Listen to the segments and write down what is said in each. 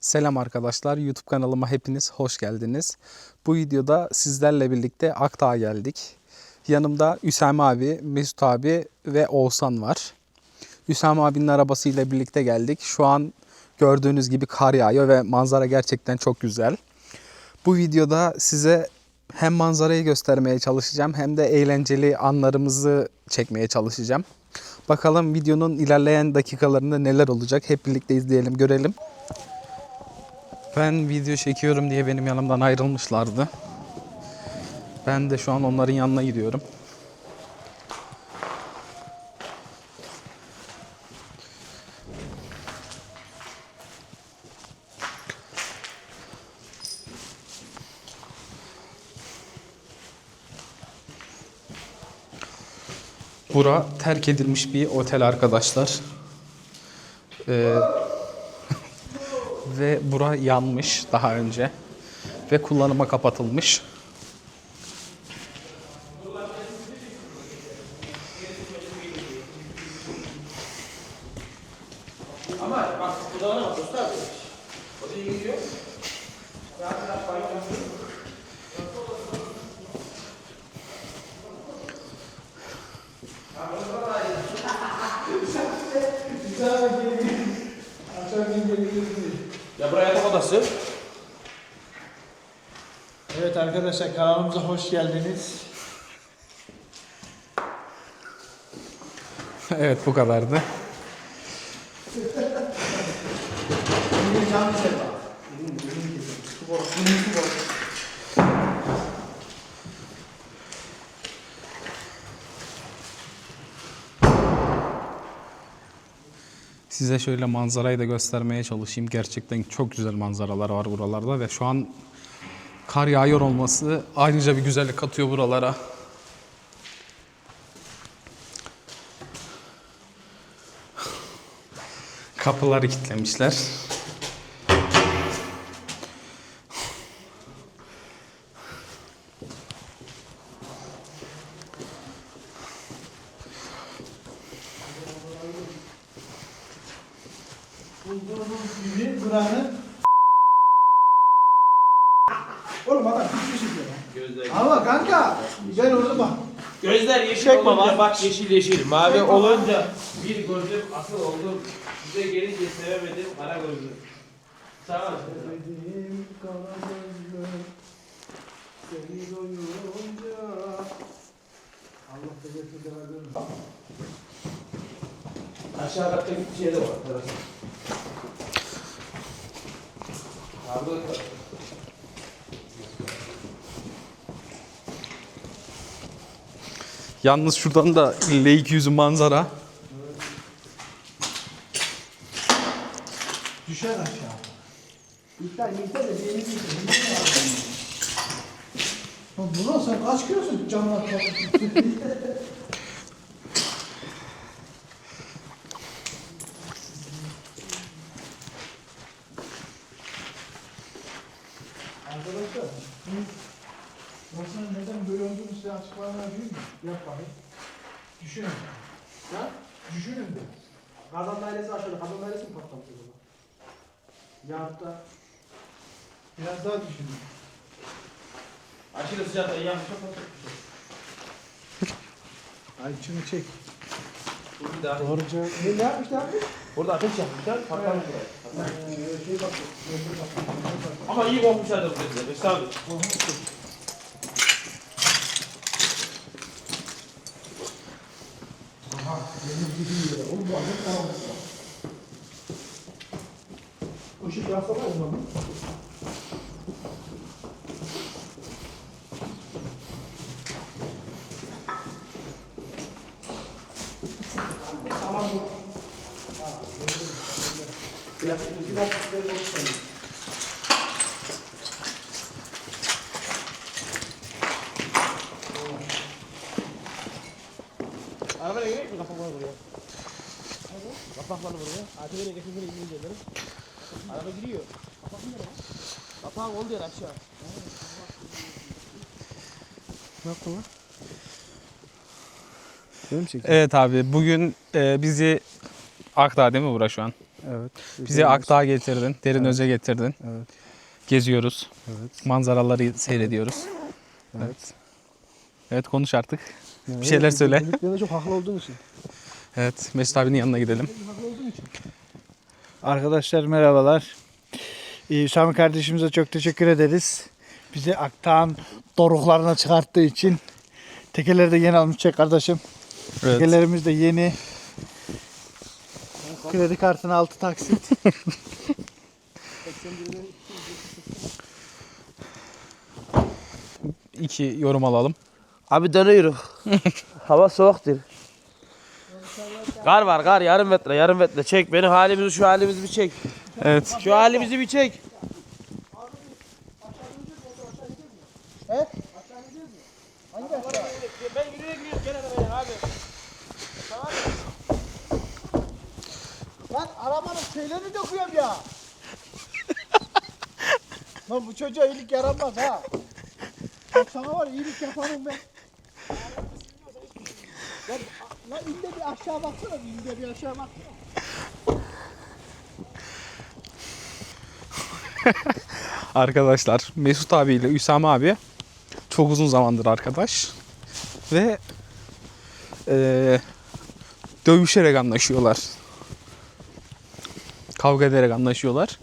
Selam arkadaşlar. YouTube kanalıma hepiniz hoş geldiniz. Bu videoda sizlerle birlikte Akdağ'a geldik. Yanımda Üsame abi, Mesut abi ve Oğuzhan var. Üsame abinin arabasıyla birlikte geldik. Şu an gördüğünüz gibi kar yağıyor ve manzara gerçekten çok güzel. Bu videoda size hem manzarayı göstermeye çalışacağım hem de eğlenceli anlarımızı çekmeye çalışacağım. Bakalım videonun ilerleyen dakikalarında neler olacak hep birlikte izleyelim, görelim. Ben video çekiyorum diye benim yanımdan ayrılmışlardı. Ben de şu an onların yanına gidiyorum. Bura terk edilmiş bir otel arkadaşlar. Ee, ve bura yanmış daha önce ve kullanıma kapatılmış. Odası. Evet arkadaşlar kanalımıza hoş geldiniz. evet bu kadardı. Size şöyle manzarayı da göstermeye çalışayım. Gerçekten çok güzel manzaralar var buralarda ve şu an kar yağıyor olması ayrıca bir güzellik katıyor buralara. Kapıları kilitlemişler. Bulduğunuz gibi buranın Oğlum adam hiçbir şey yok. Gözler. Ama kanka ben orada bak. Gözler yeşil Çek olunca baba. bak yeşil yeşil. Mavi Çek baba. olunca bir gözüm asıl oldum. Size gelince sevemedim kara gözlüm. Sağ ol. Sevdiğim kara gözlüm, seni doyunca Allah da getirdi versin. Aşağı katta bir şey de var. terası. Abi Yalnız şuradan da Lake yüzü manzara. Düşer aşağı. İptal miktar da benim Buna sen kaç kilosun camlar kapatıyorsun? Arkadaşlar, bu masanın neden böyle olduğunu size açıklamaya yapayım mı? Yap bakayım. Düşünün. Ya? Düşünün de. Kazan dairesi aşağıda. Kazan dairesi mi patlamış acaba? Yahut da Biraz daha düşünün. Aşırı sıcakta yanlış çok Ay şunu çek. Burada, Doğruca. ne, ne yapmışlar abi? burada ateş yapmışlar. Patlamış buraya. Ee, şey bak. Ama iyi kokmuşlardır bu gözler. Estağfurullah. Aha, benim gibi yere. Oğlum bu acayip karanlık. Işık yansıma olmalı. Tamam bu. Biraz, biraz, biraz, Arabaya gerek mi kapakları buraya? Kapakları buraya. Ateşe getirsene İngilizceleri. Araba giriyor. Kapağın oldu yer aşağı. Ne yaptın lan? Benim çekim. Evet abi bugün e, bizi Akdağ değil mi bura şu an? Evet. Bizi Akdağ'a getirdin. Derin Öz'e getirdin. Evet. Geziyoruz. Evet. Manzaraları seyrediyoruz. Evet. Evet konuş artık. Yani şeyler söyle. Dediklerinde çok haklı olduğun için. Evet Mesut abinin yanına gidelim. Arkadaşlar merhabalar. Ee, Sami kardeşimize çok teşekkür ederiz. Bizi Aktağ'ın doruklarına çıkarttığı için. Tekeleri de yeni almış çek kardeşim. Evet. Tekelerimiz de yeni. Kredi kartına altı taksit. İki yorum alalım. Abi dönüyoruz. Hava soğuktur. Kar var kar yarım metre yarım metre çek beni halimizi şu halimizi bir çek. Evet. Şu halimizi bir çek. Ben yürüye gidiyorum gene de beni abi. Lan arabanın şeylerini döküyorum ya. Lan bu çocuğa iyilik yaranmaz ha. Bak sana var iyilik yaparım ben. Lan, lan inde bir aşağı baksana, inde bir aşağı bak. Arkadaşlar Mesut abiyle Üsame abi çok uzun zamandır arkadaş. Ve eee, dövüşerek anlaşıyorlar. Kavga ederek anlaşıyorlar.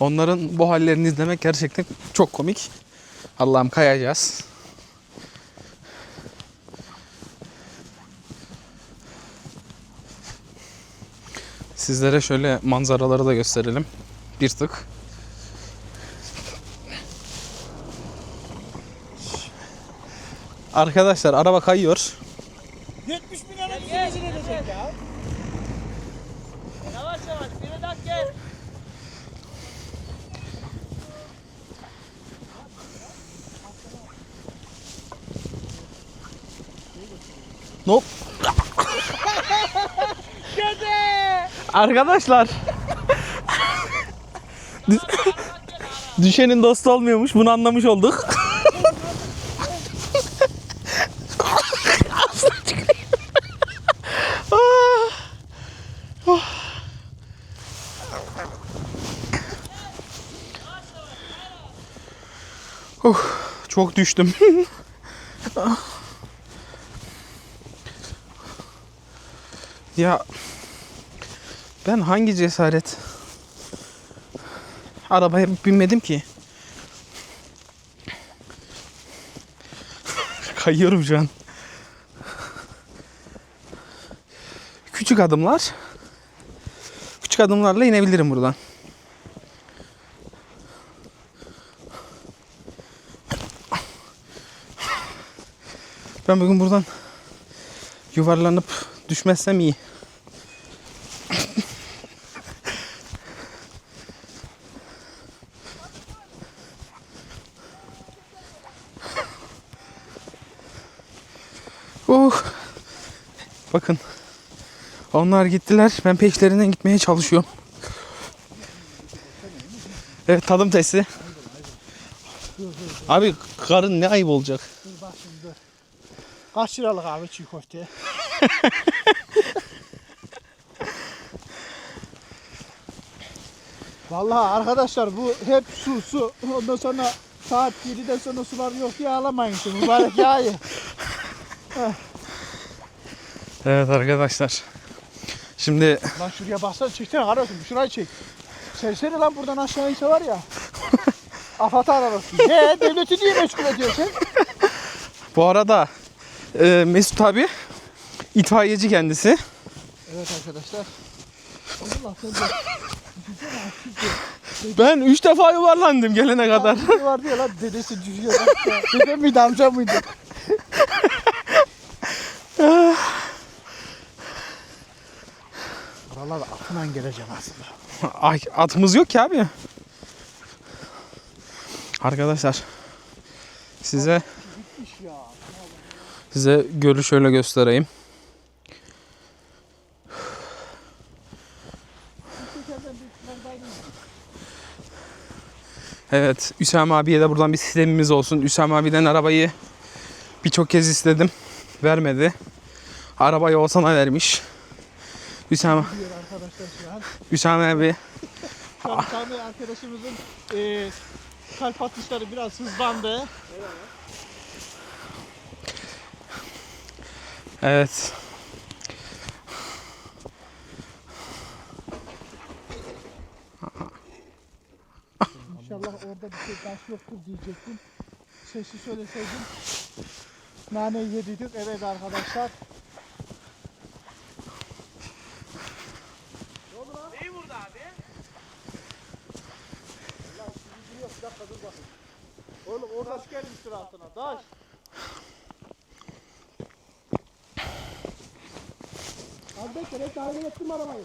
Onların bu hallerini izlemek gerçekten çok komik. Allah'ım kayacağız. Sizlere şöyle manzaraları da gösterelim. Bir tık. Arkadaşlar araba kayıyor. 70 bin lira bizi rezil edecek ya. Yavaş yavaş bir dakika gel. Hop. Arkadaşlar. Düş- Düşenin dostu olmuyormuş. Bunu anlamış olduk. Çok düştüm. ya ben hangi cesaret arabaya binmedim ki? Kayıyorum şu an. Küçük adımlar. Küçük adımlarla inebilirim buradan. Ben bugün buradan yuvarlanıp düşmezsem iyi. Uh. Bakın. Onlar gittiler. Ben peşlerinden gitmeye çalışıyorum. Evet tadım testi. Abi karın ne ayıp olacak. Bak şimdi. Kaç liralık abi çiğ köfte? Vallahi arkadaşlar bu hep su su. Ondan sonra saat 7'den sonra sular yok diye ağlamayın şimdi. Mübarek yağı. Evet arkadaşlar. Şimdi Lan şuraya baksana çeksene kardeşim şurayı çek. Çeksene lan buradan aşağı inse var ya. Afat arabası. Ne devleti niye meşgul ediyorsun? bu arada e, Mesut abi itfaiyeci kendisi. Evet arkadaşlar. Allah Ben 3 defa yuvarlandım gelene kadar. Vardı ya lan dedesi düşüyor. Dede miydi amca mıydı? Buralar atla geleceğim aslında. Ay, atımız yok ki abi. Arkadaşlar size İş ya. Size gölü şöyle göstereyim. Evet Üsam abiye de buradan bir sistemimiz olsun. Üsam abiden arabayı birçok kez istedim. Vermedi. Arabayı Oğuzhan'a vermiş. Üsam, Diyor arkadaşlar şu an. Üsam abi Şu an arkadaşımızın e, kalp atışları biraz hızlandı. Evet İnşallah orada bir şey taş yoktur diyecektim. Sesi söyleseydim. Naneyi yediydik. Evet arkadaşlar. Neyi vurdu abi? Oğlum orada taş gelmiştir altına. Taş. Abi bekle bekle hareket ettirme arabayı.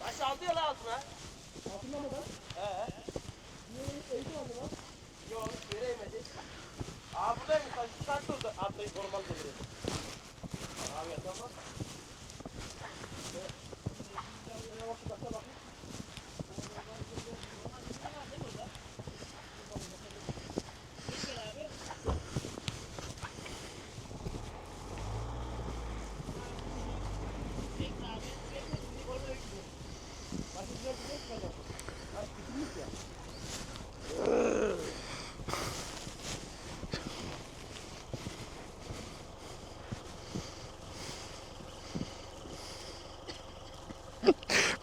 Taş aldı ya lan altına. Altında mı lan? He. Niye eğitim aldı lan? Yok veremedi. Aa buradaymış taş. Taş durdu. Atlayıp normal geliyor. Abi ya tamam.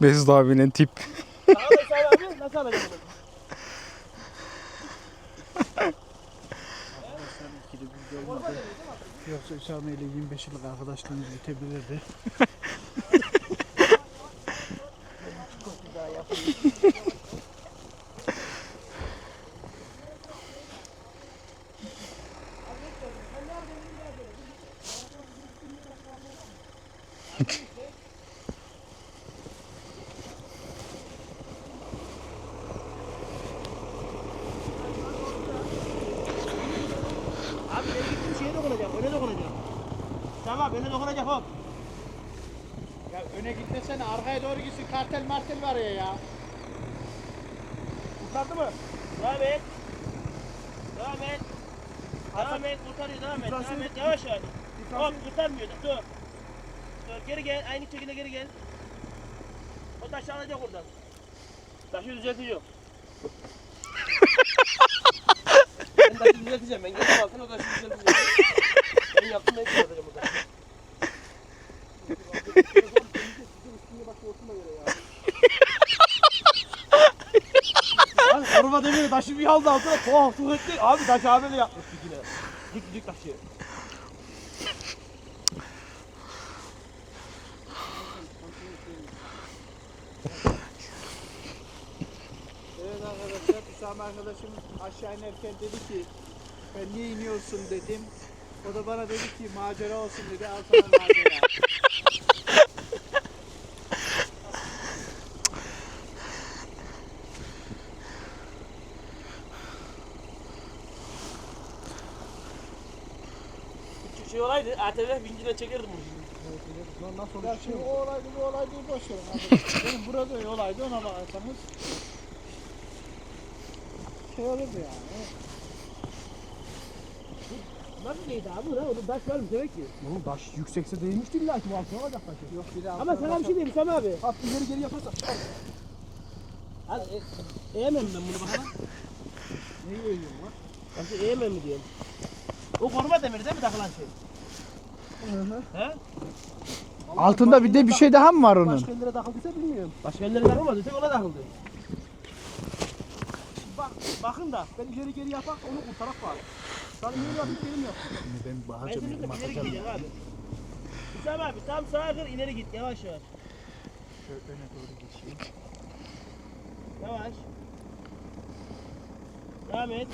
Mesut abinin tip. Yoksa Üsame ile 25 yıllık arkadaşlığımız bitebilirdi. Abi ben gittim şeye dokunacağım. Öne dokunacağım. Tamam öne dokunacak hop. Ya öne gitmesene arkaya kartel martel var ya ya. Kurtardı mı? Devam et. Devam et. Devam et kurtarıyor devam et. Devam et yavaş yavaş. Hop kurtarmıyor dur. Dur geri gel aynı şekilde geri gel. O taşı alacak oradan. Taşı düzelteceğim. ben taşı düzelteceğim. Ben geldim altına o taşı düzelteceğim. ben yaptım ben düzelteceğim o taşı. Koruma demiri taşı bir aldı altına tuhaf tuhaf etti. Abi taş abi de yapmış dikine. Dik dik taşı. Evet arkadaşlar Üsame arkadaşım aşağı inerken dedi ki ben niye iniyorsun dedim. O da bana dedi ki macera olsun dedi al sana macera. Şey olaydı ATV vincine çekerdim bunu. Lan nasıl Ya şimdi o olaydı bu olaydı boş verin. Benim burada olaydı ona bakarsanız şey olurdu yani. Nasıl neydi abi lan? Onu taş vermiş demek ki. Oğlum taş yüksekse değmişti illa ki bu altına olacak taşı. Yok bir de Ama sana bir şey diyeyim Hüsam abi. At ileri geri yaparsak. Hadi e, eğemem ben bunu bakalım. Neyi yiyorsun lan? Nasıl eğemem mi diyorum. O koruma demiri değil mi takılan şey? He? Altında bir de bir şey daha mı var onun? Başka ellere takıldıysa bilmiyorum. Başka elleri takılmadı. Tek ona takıldı. Bak, bakın da ben ileri geri yapak onu kurtarak var. Sana ileri yapayım benim yap. Ben Ben bakacağım. seni de ileri gideceğim abi. Hüsam abi tam sağa kır ileri git yavaş yavaş. Şöyle öne doğru geçeyim. Yavaş. Devam et.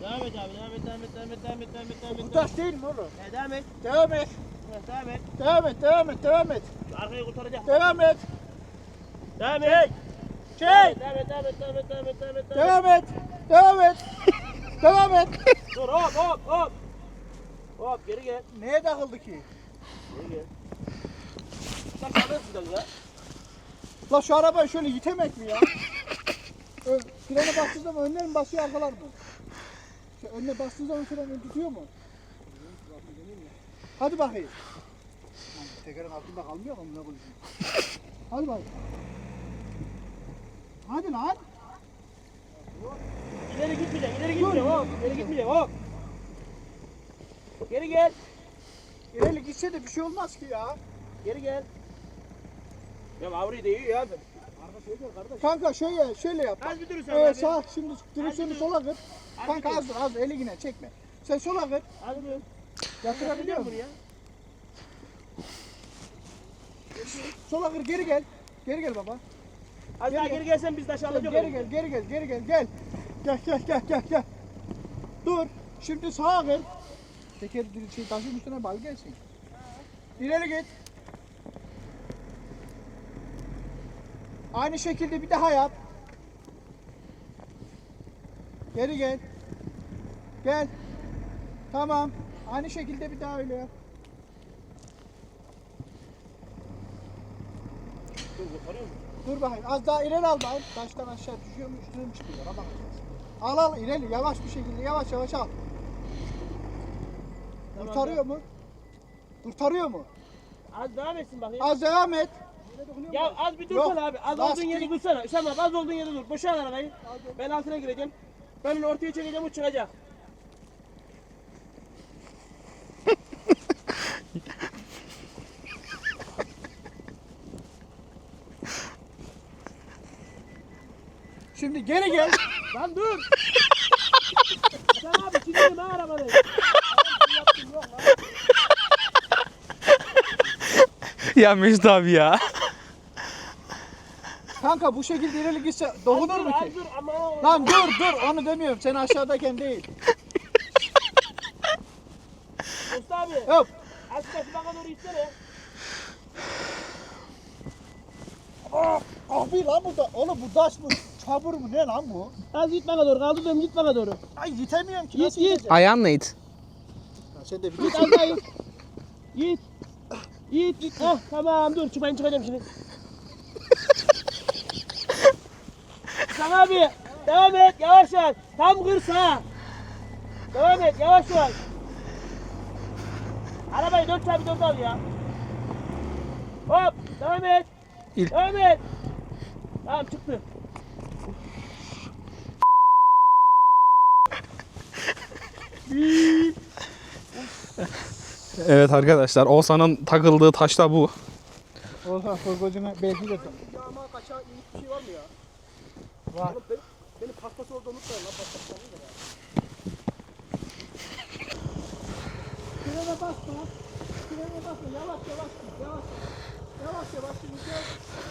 Devam et abi devam et devam et devam et devam et devam et devam et. Bu taş değil mi oğlum? He, devam et. Devam et. He, Devam et. Devam et, devam et, devam et. Arkayı kurtaracak. Devam et. Devam et. Çek. Devam et devam et devam et devam et devam et devam et. Devam et. Devam et. Dur hop hop hop. Hop geri gel. Neye takıldı ki? Geri gel. Sen kalıyorsun da ya. La şu arabayı şöyle yitemek mi ya? Frene bastığı zaman önler mi basıyor arkalar mı? Şu önüne bastığı zaman fren ön tutuyor mu? Hadi bakayım. Tekerin altında kalmıyor mu? Ne konuşuyorsun? Hadi bakayım. Hadi lan. İleri gitmeyeceksin, ileri gitmeyeceksin hop. İleri gitmeyeceksin hop. Geri gel. İleri gitse de bir şey olmaz ki ya. Geri gel. Ya avri değiyor ya. Kanka şöyle şöyle yap. Az bir dur sen Evet abi. sağ şimdi direksiyonu dur. sola kır. Kanka az dur az dur, eli yine çekme. Sen sola kır. Hadi dur. Yatırabiliyor musun? bunu ya? Sola kır geri gel. Geri gel baba. Az daha Geri gelsen biz taşı Gel, alacağız. geri gel, geri gel, geri gel, gel. Gel, gel, gel, gel, gel. Dur. Şimdi sağa gel. Teker şey taşın üstüne bal gelsin. İleri git. Aynı şekilde bir daha yap. Geri gel. Gel. Tamam. Aynı şekilde bir daha öyle yap. Dur bakayım. Az daha ileri al bakayım. Taştan aşağı düşüyor mu üstüne mi çıkıyor? Ona bakacağız. Al al ileri yavaş bir şekilde yavaş yavaş al. Kurtarıyor mu? Kurtarıyor mu? Az devam etsin bakayım. Az devam et. Ya az bir dursana abi. Az olduğun yerde dursana. Hüsam abi az olduğun yerde dur. Boşal arabayı. Ben altına gireceğim. Ben onu ortaya çekeceğim o çıkacak. Şimdi geri gel. Lan dur. Sen abi çıkıyorum ha arabayı. ya Mesut abi ya. Kanka bu şekilde ileri gitse dokunur mu ki? dur ama. Lan dur dur onu demiyorum. Sen aşağıdayken değil. Usta abi. Hop. Az bana doğru itsene. Abi lan bu da oğlum bu taş mı? Çabur mu ne lan bu? Az git bana doğru. Kaldırıyorum git bana doğru. Ay yitemiyorum ki. Yit, Nasıl yit. yiteceğim? Ayağınla it. Ha, Sen de Git biliyorsun. az daha git. Git. Git git. Heh tamam dur ben çıkacağım şimdi. Sen abi devam et yavaş yavaş. Tam kır sağa. Devam et yavaş yavaş. Arabayı dört çarpı dört al ya. Hop devam et. İl- Devam et. Tamam çıktı. Evet arkadaşlar Oğuzhan'ın takıldığı taş da bu. Olsa korkocuna belki de Ya ama kaçağı iyi bir şey var mı ya? Var. Oğlum benim, benim paspası orada unutmayın lan paspası mı ya? Frene basma. Frene basma. Yavaş yavaş git. Yavaş yavaş. Yavaş yavaş şimdi gel.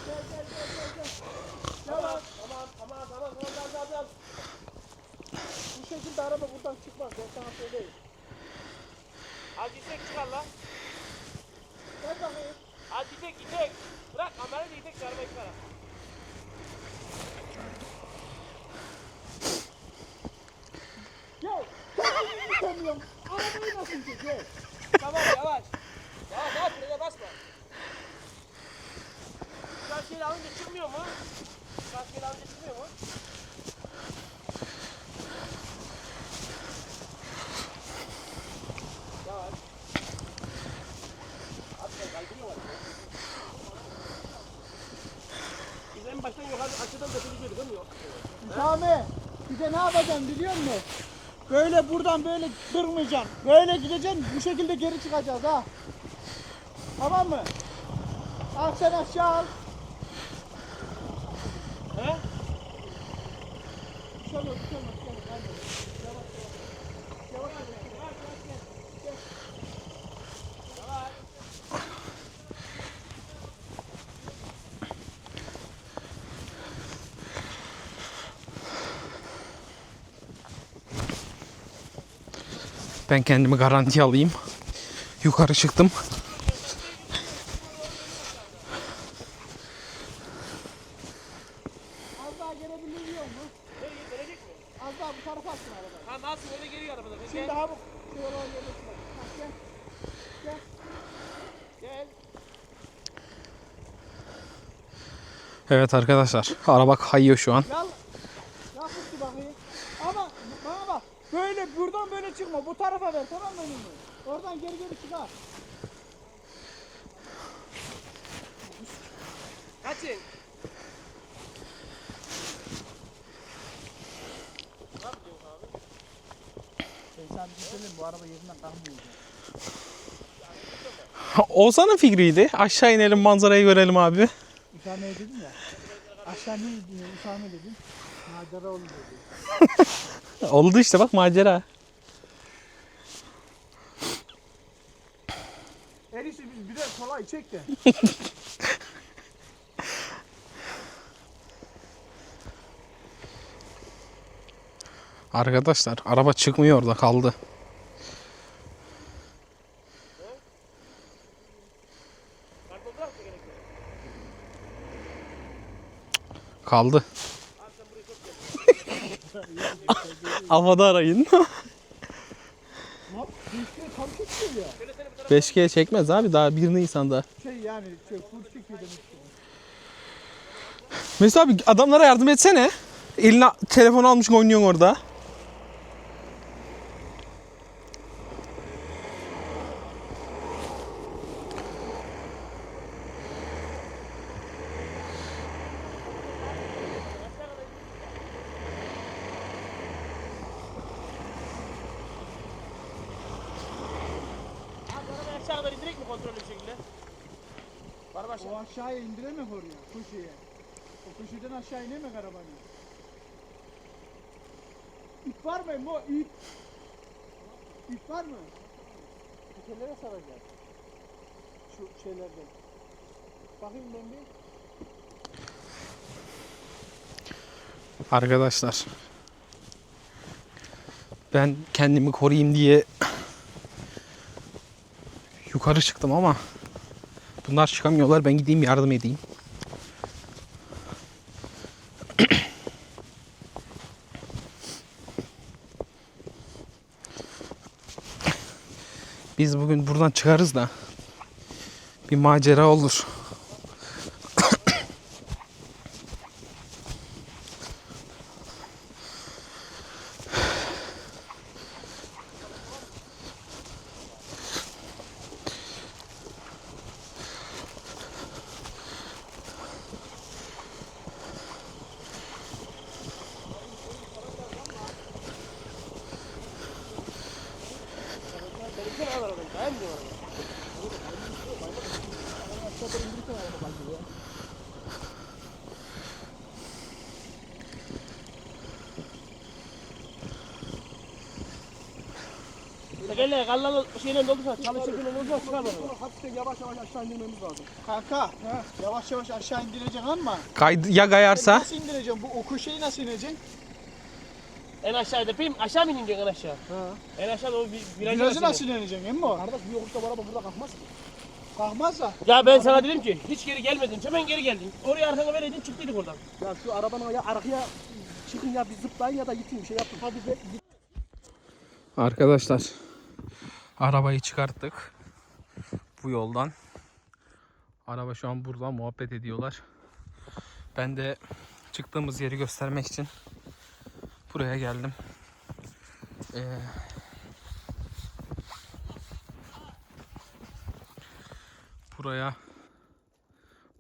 Gel gel gel gel gel. Yavaş. Aman aman aman aman aman aman aman. Bu şekilde araba buradan çıkmaz. Ben sana söyleyeyim. Az gitsek çıkar lan. Gel bakayım. Az gitsek gitsek. Bırak kamerayı da gitsek şu arabayı çıkar. Gel. Gitemiyorum. Arabayı nasıl gidecek? Tamam yavaş. Yavaş yavaş frene basma. Şarkıyla alınca çıkmıyor mu? Şarkıyla alınca çıkmıyor mu? Yavaş. Abi sen kaydırıyor musun? Biz en baştan yukarı açıdan götürüyorduk değil mi? Yok. Sami bir de ne yapacaksın biliyor musun? Böyle buradan böyle durmayacaksın. Böyle gideceksin bu şekilde geri çıkacağız ha. Tamam mı? Al sen aşağı al. He? Şöyle şöyle şöyle. Hadi. Yavaş yavaş. Yavaş yavaş. Ben kendimi garanti alayım. Yukarı çıktım. Az daha gelebiliyor mu? Nereye verecek mi? Az daha bu tarafa atsın arabayı. Tamam alsın öyle geri arabada. Şimdi Gel. abi şey olan yere çıkar. Ha, Gel. Gel. Gel. Evet arkadaşlar araba kayıyor şu an. Yal. Yapıştı bakayım. Ama bana bak. Böyle buradan böyle çıkma. Bu tarafa ver tamam mı? Oradan geri geri çıkar. Kaçın. Sana bir şey söyleyeyim bu araba yerinden kalkmıyor. Oğuzhan'ın fikriydi. Aşağı inelim manzarayı görelim abi. Üsame dedim ya. Aşağı ne diyor? Üsame dedim. Macera oldu dedi. Oldu işte bak macera. En iyisi biz bir de kolay çek de. Arkadaşlar araba çıkmıyor kaldı. Da yok. Kaldı. Havada arayın. Düştüğü tam çekiyor ya. 5G çekmez abi daha 1 Nisan'da. Şey yani şey ki. Mesut abi adamlara yardım etsene. Eline telefon almış oynuyorsun orada. Abi arabayı aşağı kadar indirek mi kontrollü bir şekilde? Var başa. O aşağıya indiremek oraya. Köşeye. O köşeden aşağı inemek arabanı. İp var mı Emo? İp. İp var mı? Tekerlere saracağız. Şu şeylerden. Bakayım ben bir. Arkadaşlar. Ben kendimi koruyayım diye yukarı çıktım ama bunlar çıkamıyorlar. Ben gideyim yardım edeyim. Biz bugün buradan çıkarız da bir macera olur. Tekerleğe kallalı şeyle doldursa çalışırken olursa çıkar bana. Hafiften yavaş yavaş aşağı indirmemiz lazım. Kanka yavaş yavaş aşağı indireceksin ama Kay- ya kayarsa? nasıl indireceksin? Bu o köşeyi nasıl ineceksin? En aşağıda yapayım. Aşağı mı ineceksin en aşağı? En aşağıda o bir virajı Virajı nasıl nasıl ineceksin emmi? Kardeş bir yokuşta bu araba burada kalkmaz ki. Kalkmazsa. Ya ben sana dedim ki hiç geri gelmedin. Hemen geri geldin. Oraya arkana vereydin çıktıydık oradan. Ya şu arabanın ya arkaya çıkın ya bir zıplayın ya da yitin bir şey yapın. Hadi be. Arkadaşlar arabayı çıkarttık bu yoldan. Araba şu an burada muhabbet ediyorlar. Ben de çıktığımız yeri göstermek için buraya geldim. Ee, buraya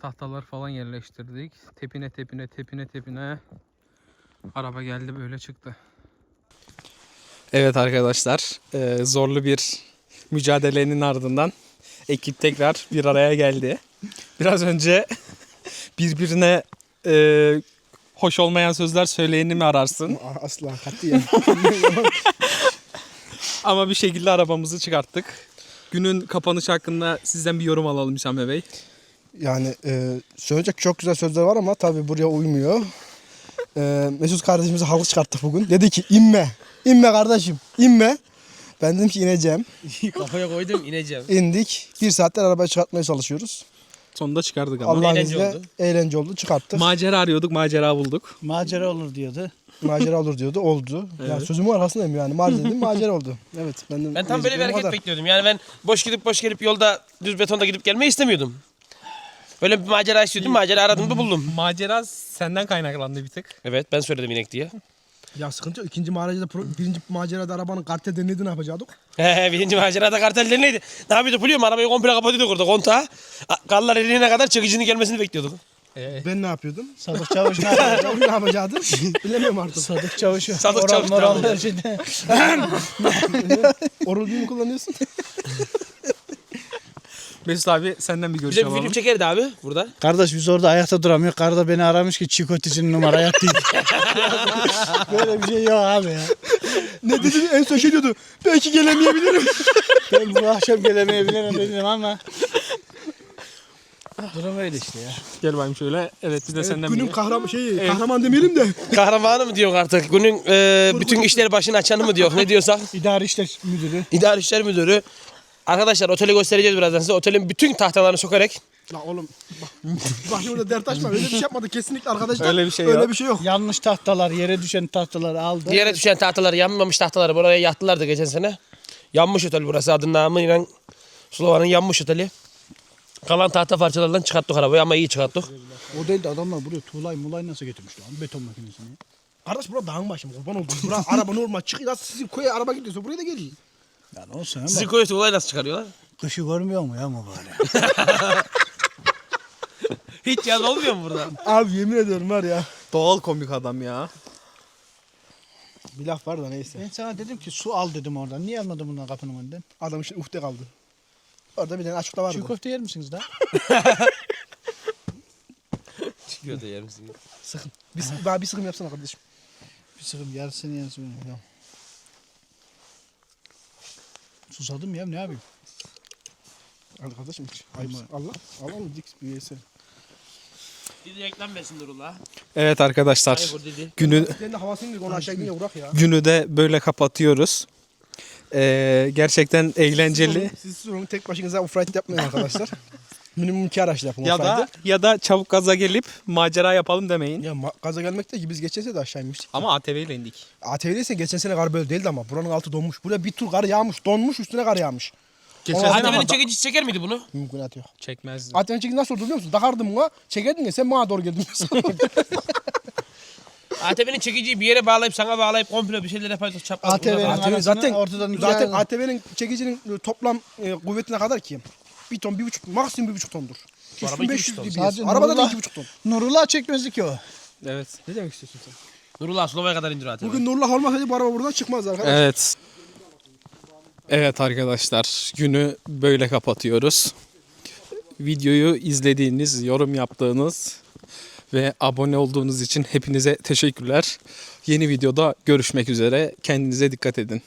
tahtalar falan yerleştirdik. Tepine tepine tepine tepine araba geldi böyle çıktı. Evet arkadaşlar, e, zorlu bir mücadelenin ardından ekip tekrar bir araya geldi. Biraz önce birbirine e, hoş olmayan sözler söyleyeni mi ararsın? Asla katiyen. Ama bir şekilde arabamızı çıkarttık. Günün kapanış hakkında sizden bir yorum alalım İsame Bey. yani e, söyleyecek çok güzel sözler var ama tabii buraya uymuyor. E, Mesut kardeşimize halı çıkarttık bugün. Dedi ki inme. İnme kardeşim. inme. Ben dedim ki ineceğim. Kafaya koydum ineceğim. İndik. Bir saattir arabayı çıkartmaya çalışıyoruz. Sonunda çıkardık ama. Allah'ın eğlence izniyle oldu. eğlence oldu. Çıkarttık. Macera arıyorduk, macera bulduk. Macera olur diyordu. macera olur diyordu. Oldu. Ya sözümün arkasındayım yani. Macera dedim macera oldu. Evet. Ben, de Ben tam böyle bir diyeceklerim hareket kadar. bekliyordum. Yani ben boş gidip boş gelip yolda düz betonda gidip gelmeyi istemiyordum. Böyle bir macera istiyordum. Macera aradım da buldum. Macera senden kaynaklandı bir tık. Evet ben söyledim inek diye. Ya sıkıntı yok. İkinci macerada, pro- birinci macerada arabanın kartel denedi ne yapacaktık? He, birinci macerada karteller neydi? Ne yapıyorduk biliyor musun? Arabayı komple kapatıyorduk orada kontağı. A- Kallar eriyene kadar çekicinin gelmesini bekliyorduk. Ben ne yapıyordum? Sadık Çavuş ne? Çavuş ne yapacaktı? Bilemiyorum artık. Sadık Çavuş'u. Sadık Çavuş ne moral her şeyde. Oral mi kullanıyorsun? Mesut abi senden bir görüş Bize bir alalım. film çekerdi abi burada. Kardeş biz orada ayakta duramıyor. Karı da beni aramış ki çiğ köftecinin numara değil. Böyle bir şey yok abi ya. ne dedi? En son şey diyordu. Belki gelemeyebilirim. Ben bu akşam gelemeyebilirim dedim ama. Durum öyle işte ya. Gel bakayım şöyle. Evet biz de senden Günün bir kahraman şeyi, kahraman demeyelim de. Kahramanı mı diyorsun artık? Günün e, bütün işleri başına açanı mı diyor? Ne diyorsak? İdari İşler Müdürü. İdari İşler Müdürü. Arkadaşlar oteli göstereceğiz birazdan size. Otelin bütün tahtalarını sokarak La oğlum bak. Bak şimdi burada dert açma. Öyle bir şey yapmadı kesinlikle arkadaşlar. Öyle bir şey Öyle yok. bir şey yok. Yanlış tahtalar, yere düşen tahtaları aldı. Yere düşen tahtaları, yanmamış tahtaları buraya yattılardı geçen sene. Yanmış otel burası adının namıyla Slova'nın yanmış oteli. Kalan tahta parçalarından çıkarttık arabayı ama iyi çıkarttık. O değil de adamlar buraya tuğlay mulay nasıl getirmiş lan beton makinesini. Kardeş bura dağın başı mı? Kurban oldum. Bura araba normal çıkıyor. Sizin köye araba gidiyorsa buraya da geliyor. Yani olsun ama Sizi koyuyorsa olay nasıl çıkarıyorlar? kışı görmüyor mu ya mübarek? Hiç yaz olmuyor mu burada? Abi yemin ediyorum var ya. Doğal komik adam ya. Bir laf var da neyse. ben sana dedim ki su al dedim oradan. Niye almadın bundan kapının önünden? Adam işte uhde kaldı. Orada bir tane açıkta vardı. Çiğ köfte yer misiniz daha? Çıkıyor da yer misin? Sıkın. Bir, bana bir sıkım yapsana kardeşim. Bir sıkım yarısını yarısını. Ya. Susadım ya ne yapayım? Hadi kardeşim. Ayıp. Allah. Allah mı dik bir yese. Didi eklenmesin Nurullah. Evet arkadaşlar. Hayır Didi. Günü de havasını indir onu aşağı gidiyor bırak ya. günü de böyle kapatıyoruz. Ee, gerçekten eğlenceli. Siz sorun tek başınıza offride yapmayın arkadaşlar. Minimum iki araçla yapın Ya da ya da çabuk gaza gelip macera yapalım demeyin. Ya ma- gaza gelmek de ki biz geçen sene de aşağı inmiştik. Ama ATV ile indik. ATV'de ise geçen sene kar böyle değildi ama buranın altı donmuş. Buraya bir tur kar yağmış, donmuş üstüne kar yağmış. Geçen sene ATV'nin çekici çeker miydi bunu? Mümkünat yok. çekmezdi. ATV'nin çekici nasıl oldu biliyor musun? Takardım buna, çekerdin ya sen bana doğru geldin. ATV'nin çekiciyi bir yere bağlayıp sana bağlayıp komple bir şeyler yapacak çapraz. ATV'nin. ATV zaten ortadan ikiye zaten ayırın. ATV'nin çekicinin e, toplam e, kuvvetine kadar ki bir ton, bir buçuk, maksimum bir buçuk tondur. Araba iki buçuk 3500 ton. DBS. Sadece Arabada da Nurullah- iki buçuk ton. Nurullah çekmezdi ki o. Evet. Ne demek istiyorsun sen? Nurullah Slova'ya kadar indir ATV. Bugün Nurullah olmasaydı bu araba buradan çıkmaz arkadaşlar. Evet. Evet arkadaşlar günü böyle kapatıyoruz. Videoyu izlediğiniz, yorum yaptığınız ve abone olduğunuz için hepinize teşekkürler. Yeni videoda görüşmek üzere. Kendinize dikkat edin.